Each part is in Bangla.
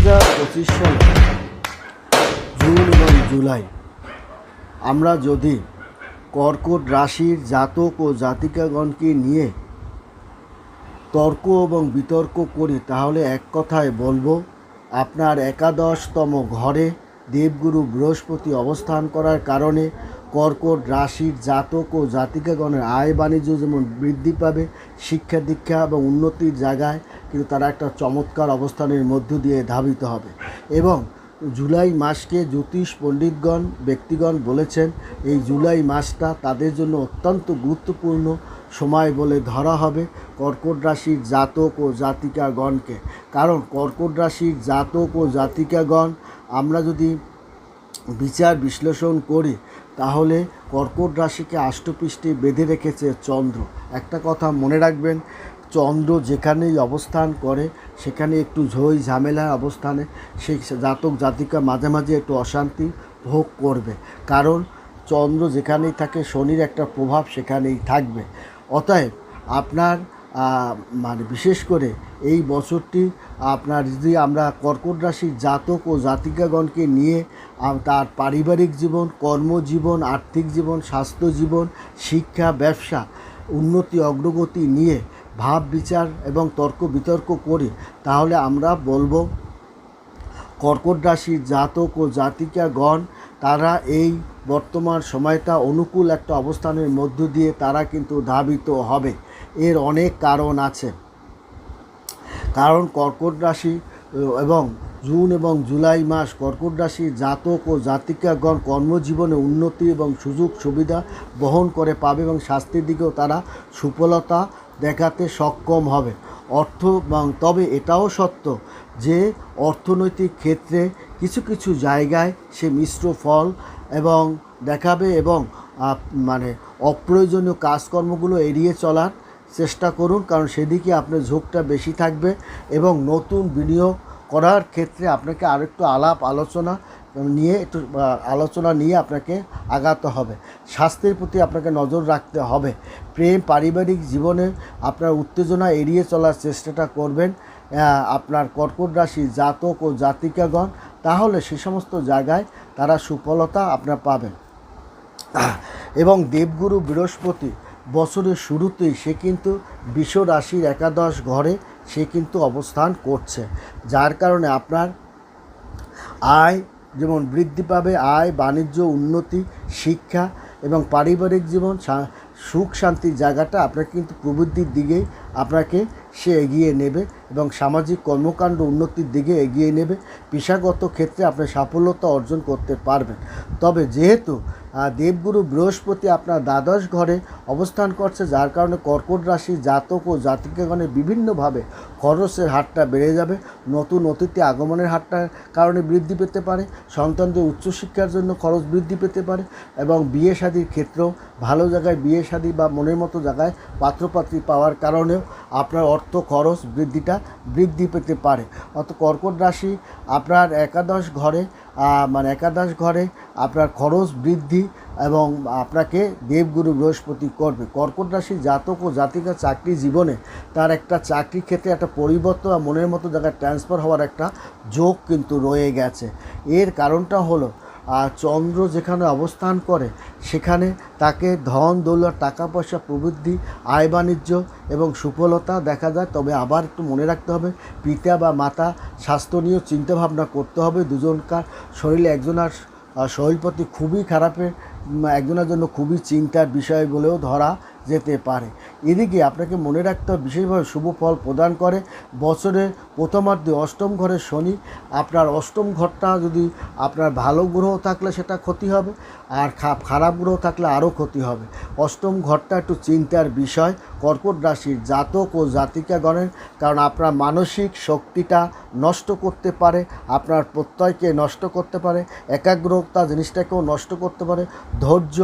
হাজার পঁচিশ সাল জুন এবং জুলাই আমরা যদি কর্কট রাশির জাতক ও জাতিকাগণকে নিয়ে তর্ক এবং বিতর্ক করি, তাহলে এক কথায় বলব, আপনার একাদশতম ঘরে দেবগুরু বৃহস্পতি অবস্থান করার কারণে কর্কট রাশির জাতক ও জাতিকাগণের আয় বাণিজ্য যেমন বৃদ্ধি পাবে, শিক্ষা দীক্ষা এবং উন্নতির জায়গায় কিন্তু তারা একটা চমৎকার অবস্থানের মধ্য দিয়ে ধাবিত হবে। এবং জুলাই মাসকে জ্যোতিষ পণ্ডিতগণ, ব্যক্তিগণ বলেছেন, এই জুলাই মাসটা তাদের জন্য অত্যন্ত গুরুত্বপূর্ণ সময় বলে ধরা হবে কর্কট রাশির জাতক ও জাতিকাগণকে। কারণ কর্কট রাশির জাতক ও জাতিকাগণ, আমরা যদি বিচার বিশ্লেষণ করি তাহলে কর্কট রাশিকে আষ্টপৃষ্ঠে বেঁধে রেখেছে চন্দ্র। একটা কথা মনে রাখবেন, চন্দ্র যেখানেই অবস্থান করে, সেখানে একটু ঝই ঝামেলার অবস্থানে, সেই জাতক জাতিকা মাঝে মাঝে একটু অশান্তি ভোগ করবে। কারণ চন্দ্র যেখানেই থাকে, শনির একটা প্রভাব সেখানেই থাকবে। অতএব আপনার মানে বিশেষ করে এই বছরটি আপনার যদি আমরা কর্কট রাশির জাতক ও জাতিকাগণকে নিয়ে তার পারিবারিক জীবন, কর্মজীবন, আর্থিক জীবন, স্বাস্থ্য জীবন, শিক্ষা, ব্যবসা, উন্নতি, অগ্রগতি নিয়ে ভাব বিচার এবং তর্ক বিতর্ক করি, তাহলে আমরা বলব কর্কট রাশির জাতক ও জাতিকাগণ, তারা এই বর্তমান সময়টা অনুকূল একটা অবস্থানের মধ্য দিয়ে তারা কিন্তু ধাবিত হবে। এর অনেক কারণ আছে। কারণ কর্কট রাশি এবং জুন এবং জুলাই মাস কর্কট রাশির জাতক ও জাতিকাগণ কর্মজীবনে উন্নতি এবং সুযোগ সুবিধা বহন করে পাবে এবং স্বাস্থ্যের দিকেও তারা সুফলতা দেখাতে সক্ষম হবে। অর্থ এবং তবে এটাও সত্য যে অর্থনৈতিক ক্ষেত্রে কিছু কিছু জায়গায় সে মিশ্র ফল এবং দেখাবে এবং মানে অপ্রয়োজনীয় কাজকর্মগুলো এড়িয়ে চলার চেষ্টা করুন, কারণ সেদিকে আপনার ঝোঁকটা বেশি থাকবে এবং নতুন বিনিয়োগ করার ক্ষেত্রে আপনাকে আরেকটু আলাপ আলোচনা নিয়ে, একটু আলোচনা নিয়ে আপনাকে আগাতে হবে। স্বাস্থ্যের প্রতি আপনাকে নজর রাখতে হবে। প্রেম, পারিবারিক জীবনে আপনার উত্তেজনা এড়িয়ে চলার চেষ্টাটা করবেন আপনার কর্কট রাশি জাতক ও জাতিকাগণ। তাহলে সে সমস্ত জায়গায় তারা সুফলতা আপনার পাবেন। এবং দেবগুরু বৃহস্পতি বছরের শুরুতেই সে কিন্তু বিশ্ব রাশির একাদশ ঘরে সে কিন্তু অবস্থান করছে। যার কারণে আপনার আয় যেমন বৃদ্ধি পাবে, আয়, বাণিজ্য, উন্নতি, শিক্ষা এবং পারিবারিক জীবন সুখ, শান্তির জায়গাটা আপনার কিন্তু প্রবৃদ্ধির দিকেই আপনাকে সে এগিয়ে নেবে। এবং সামাজিক কর্মকাণ্ড উন্নতির দিকে এগিয়ে নেবে। পেশাগত ক্ষেত্রে আপনি সাফল্যতা অর্জন করতে পারবেন। তবে যেহেতু দেবগুরু বৃহস্পতি আপনার দ্বাদশ ঘরে অবস্থান করছে, যার কারণে কর্কট রাশি জাতক ও জাতিকাগণের বিভিন্নভাবে খরচের হারটা বেড়ে যাবে। নতুন অতিথি আগমনের হারটার কারণে বৃদ্ধি পেতে পারে। সন্তানদের উচ্চশিক্ষার জন্য খরচ বৃদ্ধি পেতে পারে এবং বিয়ে শাদির ক্ষেত্রেও ভালো জায়গায় বিয়ে শাদি বা মনের মতো জায়গায় পাত্রপাত্রী পাওয়ার কারণেও আপনার অর্থ খরচ বৃদ্ধিটা বৃদ্ধি পেতে পারে। অত কর্কট রাশি, আপনার একাদশ ঘরে মানে একাদশ ঘরে আপনার খরচ বৃদ্ধি এবং আপনাকে দেবগুরু বৃহস্পতি করবে। কর্কট রাশি জাতক ও জাতিকা চাকরি জীবনে তার একটা চাকরি ক্ষেত্রে একটা পরিবর্তন আর মনের মতো জায়গায় ট্রান্সফার হওয়ার একটা যোগ কিন্তু রয়ে গেছে। এর কারণটা হলো চন্দ্র যেখানে অবস্থান করে, সেখানে তাকে ধন, দৌলত টাকা পয়সা প্রবৃদ্ধি, আয় বাণিজ্য এবং সুফলতা দেখা যায়। তবে আবার একটু মনে রাখতে হবে, পিতা বা মাতা স্বাস্থ্য নিয়েও চিন্তাভাবনা করতে হবে। দুজনকার শরীরে একজনার শরীরপতি খুবই খারাপের, একজনের জন্য খুবই চিন্তার বিষয় বলেও ধরা যেতে পারে। এদিকে আপনাকে মনে রাখতে হবে, বিশেষভাবে শুভ ফল প্রদান করে। বছরের প্রথমার্ধে অষ্টম ঘরে শনি, আপনার অষ্টম ঘরটা যদি আপনার ভালো গ্রহ থাকলে সেটা ক্ষতি হবে, আর খারাপ গ্রহ থাকলে আরও ক্ষতি হবে। অষ্টম ঘরটা একটু চিন্তার বিষয়, কর্কট রাশির জাতক ও জাতিকাগণের, কারণ আপনার মানসিক শক্তিটা নষ্ট করতে পারে, আপনার প্রত্যয়কে নষ্ট করতে পারে, একাগ্রতা জিনিসটাকেও নষ্ট করতে পারে, ধৈর্য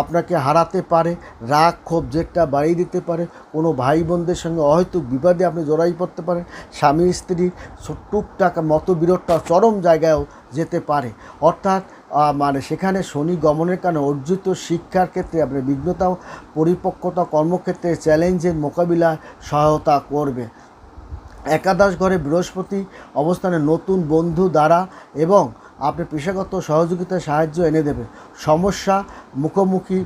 আপনাকে হারাতে পারে, রাগ ক্ষোভ জেদটা বাড়িয়ে দিতে পারে, কোনো ভাই বোনদের সঙ্গে অহেতুক বিবাদে আপনি জড়াই পড়তে পারেন, স্বামী, স্ত্রী টুকটাক মতবিরোধটা চরম জায়গায়ও যেতে পারে। অর্থাৎ মানে সেখানে শনি গমনের কারণে অর্জিত শিক্ষার ক্ষেত্রে আপনার বিঘ্নতা পরিপক্কতা কর্মক্ষেত্রে চ্যালেঞ্জের মোকাবিলায় সহায়তা করবে। একাদশ ঘরে বৃহস্পতি অবস্থানে নতুন বন্ধু দ্বারা এবং আপনি পেশাগত সহযোগিতার সাহায্য এনে দেবে। সমস্যা মুখোমুখি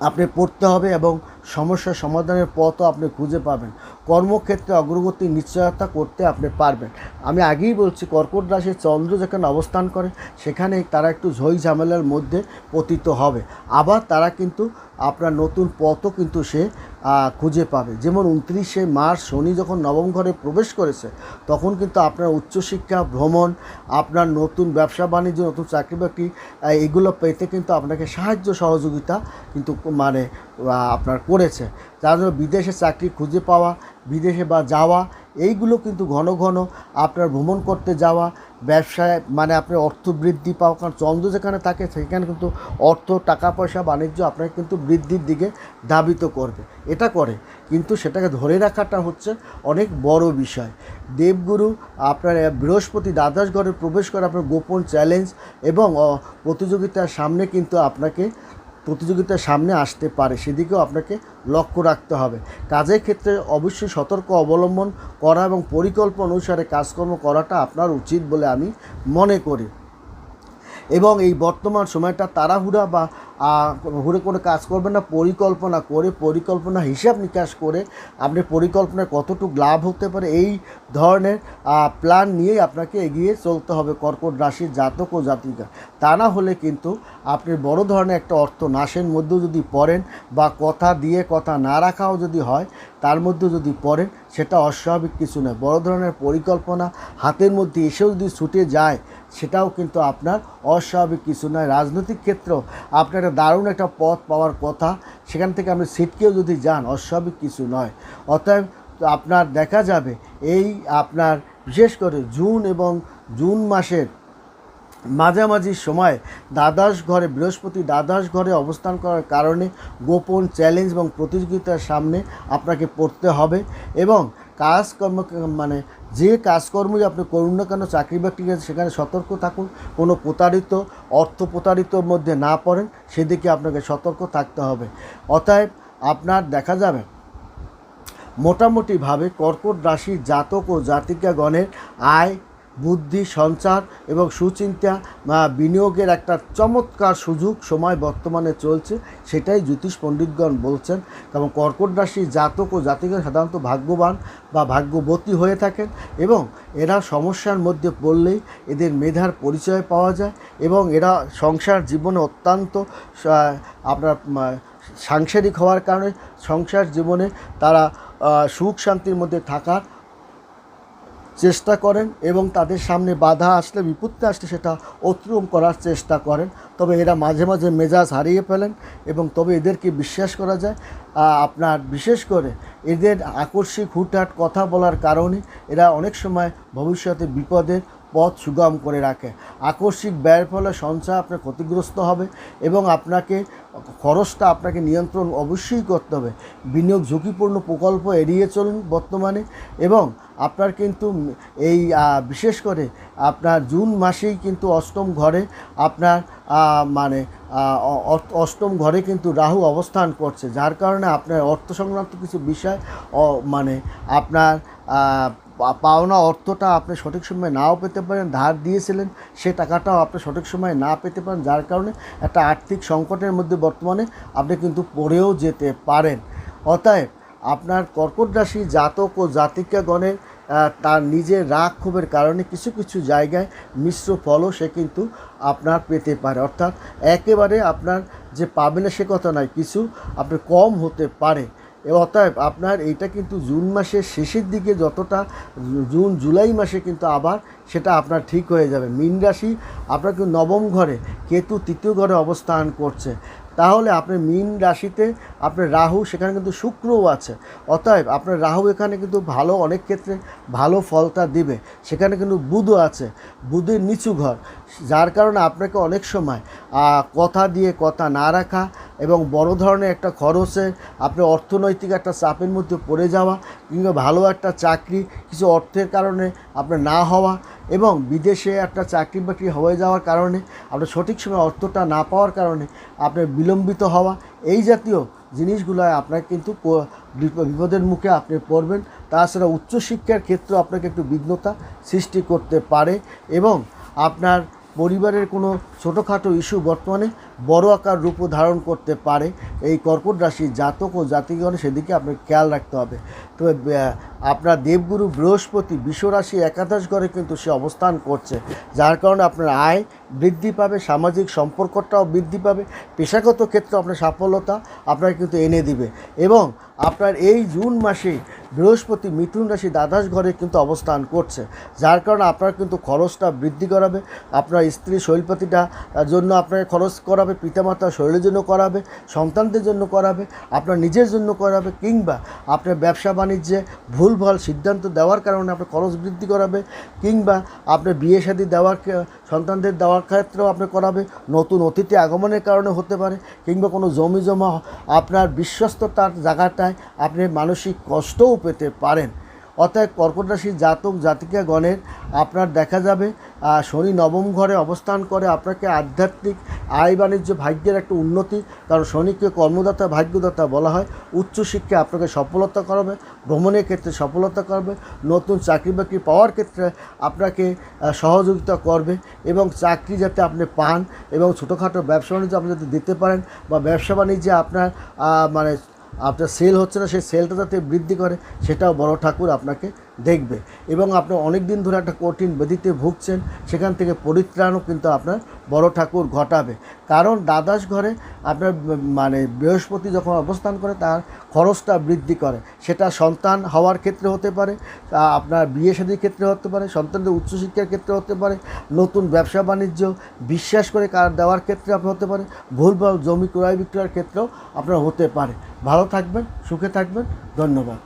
আপনি পড়তে হবে এবং সমস্যার সমাধানের পথও আপনি খুঁজে পাবেন। কর্মক্ষেত্রে অগ্রগতি নিশ্চয়তা করতে আপনি পারবেন। আমি আগেই বলছি, কর্কট রাশির চন্দ্র যেখানে অবস্থান করে সেখানে তারা একটু ঝই ঝামেলার মধ্যে পতিত হবে। আবার তারা কিন্তু আপনার নতুন পথও কিন্তু সে খুঁজে পাবে। যেমন উনত্রিশে মার্চ, শনি যখন নবম ঘরে প্রবেশ করেছে, তখন কিন্তু আপনার উচ্চশিক্ষা, ভ্রমণ, আপনার নতুন ব্যবসা, বাণিজ্য, নতুন চাকরি, বাকরি এগুলো পেতে কিন্তু আপনাকে সাহায্য সহযোগিতা কিন্তু মানে আপনার করেছে। যার জন্য বিদেশে চাকরি খুঁজে পাওয়া, বিদেশে বা যাওয়া, এইগুলো কিন্তু ঘন ঘন আপনার ভ্রমণ করতে যাওয়া, ব্যবসায় মানে আপনার অর্থ বৃদ্ধি পাওয়া, কারণ চন্দ্র যেখানে থাকে সেখানে কিন্তু অর্থ, টাকা, পয়সা, বাণিজ্য আপনাকে কিন্তু বৃদ্ধির দিকে ধাবিত করবে। এটা করে। কিন্তু সেটাকে ধরে রাখাটা হচ্ছে অনেক বড় বিষয়। দেবগুরু আপনার বৃহস্পতি দ্বাদশ ঘরে প্রবেশ করে আপনার গোপন চ্যালেঞ্জ এবং প্রতিযোগিতার সামনে কিন্তু আপনাকে প্রতিযোগিতার সামনে আসতে পারে, সেদিকেও আপনাকে লক্ষ্য রাখতে হবে। কাজের ক্ষেত্রে অবশ্যই সতর্ক অবলম্বন করা এবং পরিকল্পনা অনুসারে কাজকর্ম করাটা আপনার উচিত বলে আমি মনে করি। এবং এই বর্তমান সময়টা তাড়াহুড়া বা হুড়ে করে কাজ করবেন না, পরিকল্পনা করে, পরিকল্পনা হিসাব নিকাশ করে আপনি পরিকল্পনায় কতটুকু লাভ হতে পারে এই ধরনের প্ল্যান নিয়েই আপনাকে এগিয়ে চলতে হবে কর্কট রাশির জাতক ও জাতিকা। তা না হলে কিন্তু আপনি বড় ধরনের একটা অর্থ নাশের মধ্যেও যদি পড়েন বা কথা দিয়ে কথা না রাখাও যদি হয়, তার মধ্যে যদি পড়েন সেটা অস্বাভাবিক কিছু নয়। বড় ধরনের পরিকল্পনা হাতের মধ্যে এসেও যদি ছুটে যায়, সেটাও কিন্তু আপনার অস্বাভাবিক কিছু নয়। রাজনৈতিক ক্ষেত্রেও আপনার একটা দারুণ একটা পথ পাওয়ার কথা। সেখান থেকে আপনি সিটকেও যদি যান, অস্বাভাবিক কিছু নয়। অতএব আপনার দেখা যাবে, এই আপনার বিশেষ করে জুন এবং জুন মাসের মাঝামাঝি সময় দ্বাদশ ঘরে, বৃহস্পতি দ্বাদশ ঘরে অবস্থান করার কারণে গোপন চ্যালেঞ্জ এবং প্রতিযোগিতার সামনে আপনাকে পড়তে হবে এবং কাজকর্ম মানে যে কাজকর্মই আপনি করুন না কেন, চাকরি বাকরি সেখানে সতর্ক থাকুন, কোনো প্রতারিত, অর্থ প্রতারিতর মধ্যে না পড়েন, সেদিকে আপনাকে সতর্ক থাকতে হবে। অতএব আপনার দেখা যাবে, মোটামুটিভাবে কর্কট রাশির জাতক ও জাতিকাগণের আয় বুদ্ধি, সঞ্চার এবং সুচিন্তা বিনিয়োগের একটা চমৎকার সুযোগ সময় বর্তমানে চলছে, সেটাই জ্যোতিষ পণ্ডিতগণ বলছেন। কারণ কর্কট রাশির জাতক ও জাতিকা সাধারণত ভাগ্যবান বা ভাগ্যবতী হয়ে থাকেন এবং এরা সমস্যার মধ্যে পড়লেই এদের মেধার পরিচয় পাওয়া যায় এবং এরা সংসার জীবনে অত্যন্ত আপনার সাংসারিক হওয়ার কারণে সংসার জীবনে তারা সুখ শান্তির মধ্যে থাকার চেষ্টা করেন এবং তাদের সামনে বাধা আসলে, বিপত্তি আসলে সেটা অতিক্রম করার চেষ্টা করেন। তবে এরা মাঝে মাঝে মেজাজ হারিয়ে ফেলেন এবং তবে এদেরকে বিশ্বাস করা যায়। আপনার বিশেষ করে এদের আকস্মিক হুটহাট কথা বলার কারণে এরা অনেক সময় ভবিষ্যতে বিপদের পথ সুগম করে রাখে। আকস্মিক ব্যয়ের ফলে সঞ্চয় আপনার ক্ষতিগ্রস্ত হবে এবং আপনাকে, খরচটা আপনাকে নিয়ন্ত্রণ অবশ্যই করতে হবে। বিনিয়োগ ঝুঁকিপূর্ণ প্রকল্প এড়িয়ে চলুন বর্তমানে এবং আপনার কিন্তু এই বিশেষ করে আপনার জুন মাসেই কিন্তু অষ্টম ঘরে আপনার মানে অষ্টম ঘরে কিন্তু রাহু অবস্থান করছে। যার কারণে আপনার অর্থ সংক্রান্ত কিছু বিষয় মানে আপনার পাওনা অর্থটা আপনি সঠিক সময়ে নাও পেতে পারেন, ধার দিয়েছিলেন, সে টাকাটাও আপনি সঠিক সময়ে না পেতে পারেন, যার কারণে একটা আর্থিক সংকটের মধ্যে বর্তমানে আপনি কিন্তু পড়েও যেতে পারেন। অতএব আপনার কর্কট রাশি জাতক ও জাতিকাগণের তার নিজের রাগ ক্ষোভের কারণে কিছু কিছু জায়গায় মিশ্র ফলও সে কিন্তু আপনার পেতে পারে। অর্থাৎ একেবারে আপনার যে পাবে না সে কথা নয়, কিছু আপনি কম হতে পারে। অতএব আপনার এইটা কিন্তু জুন মাসের শেষের দিকে যতটা জুন, জুলাই মাসে কিন্তু আবার সেটা আপনার ঠিক হয়ে যাবে। মীন রাশি আপনার কিন্তু নবম ঘরে, কেতু তৃতীয় ঘরে অবস্থান করছে। তাহলে আপনার মীন রাশিতে আপনার রাহু, সেখানে কিন্তু শুক্রও আছে। অতএব আপনার রাহু এখানে কিন্তু ভালো অনেক ক্ষেত্রে ভালো ফলটা দিবে। সেখানে কিন্তু বুধও আছে। বুধের নিচু ঘর। যার কারণে আপনাকে অনেক সময় কথা দিয়ে কথা না রাখা এবং বড় ধরনের একটা খরচে আপনি অর্থনৈতিক একটা চাপের মধ্যে পড়ে যাওয়া কিংবা ভালো একটা চাকরি, কিছু অর্থের কারণে আপনার না হওয়া এবং বিদেশে একটা চাকরি বাকরি হয়ে যাওয়ার কারণে, আপনার সঠিক সময় অর্থটা না পাওয়ার কারণে আপনার বিলম্বিত হওয়া, এই জাতীয় জিনিসগুলো আপনার কিন্তু বিপ- বিপদের মুখে আপনি পড়বেন। তাছাড়া উচ্চশিক্ষার ক্ষেত্রে আপনাকে একটু বিঘ্নতা সৃষ্টি করতে পারে এবং আপনার পরিবারের কোনো ছোটোখাটো ইস্যু বর্তমানে বড় আকার রূপ ধারণ করতে পারে। এই কর্কট রাশি জাতক ও জাতিগণ সেদিকে আপনাকে খেয়াল রাখতে হবে। তবে আপনার দেবগুরু বৃহস্পতি বিশ্বরাশি একাদশ ঘরে কিন্তু সে অবস্থান করছে। যার কারণে আপনার আয় বৃদ্ধি পাবে, সামাজিক সম্পর্কটাও বৃদ্ধি পাবে, পেশাগত ক্ষেত্রে আপনার সাফল্যতা আপনাকে কিন্তু এনে দিবে। এবং আপনার এই জুন মাসে বৃহস্পতি মিথুন রাশি দ্বাদশ ঘরে কিন্তু অবস্থান করছে। যার কারণে আপনার কিন্তু খরচটা বৃদ্ধি করাবে, আপনার স্ত্রী শৈলপতিটা জন্য আপনাকে খরচ করাবে, পিতামাতা শরীরের জন্য করাবে সন্তানদের জন্য করাবে, আপনার নিজের জন্য করাবে, কিংবা আপনার ব্যবসা বাণিজ্যে ভুল ভালো সিদ্ধান্ত দেওয়ার কারণে আপনার খরচ বৃদ্ধি করাবে, কিংবা আপনার বিয়ে শাদি দেওয়ার সন্তানদের দেওয়ার ক্ষেত্রেও আপনি করাবে, নতুন অতিথি আগমনের কারণে হতে পারে, কিংবা কোনো জমি জমা, আপনার বিশ্বস্ততার জায়গাটায় আপনি মানসিক কষ্টও পেতে পারেন। অতএব কর্কট রাশির জাতক জাতিকা গণের আপনার দেখা যাবে শনি নবম ঘরে অবস্থান করে আপনাকে আধ্যাত্মিক আয় বাণিজ্য ভাগ্যের একটা উন্নতি, কারণ শনিকে কর্মদাতা, ভাগ্যদাতা বলা হয়। উচ্চশিক্ষা আপনাকে সফলতা করাবে, ভ্রমণের ক্ষেত্রে সফলতা করবে, নতুন চাকরি বাকরি পাওয়ার ক্ষেত্রে আপনাকে সহযোগিতা করবে এবং চাকরি যাতে আপনি পান এবং ছোটোখাটো ব্যবসা বাণিজ্য আপনি যাতে দিতে পারেন বা ব্যবসা বাণিজ্যে আপনার মানে আপনার সেল হচ্ছে না সেই সেলটা যাতে বৃদ্ধি করে সেটাও বড় ঠাকুর আপনাকে দেখবে। এবং আপনি অনেক দিন ধরে একটা কঠিন ব্যাধিতে ভুগছেন, সেখান থেকে পরিত্রাণও কিন্তু আপনার বড় ঠাকুর ঘটাবে। কারণ দ্বাদশ ঘরে আপনার মানে বৃহস্পতি যখন অবস্থান করে, তার খরচটা বৃদ্ধি করে। সেটা সন্তান হওয়ার ক্ষেত্রে হতে পারে আপনার বিয়ে শাদীর ক্ষেত্রে হতে পারে, সন্তানদের উচ্চশিক্ষার ক্ষেত্রে হতে পারে, নতুন ব্যবসা বাণিজ্য বিশ্বাস করে কার দেওয়ার ক্ষেত্রে আপনার হতে পারে, ভুলভাল জমি ক্রয় বিক্রয়ের ক্ষেত্রেও আপনার হতে পারে। ভালো থাকবেন, সুখে থাকবেন, ধন্যবাদ।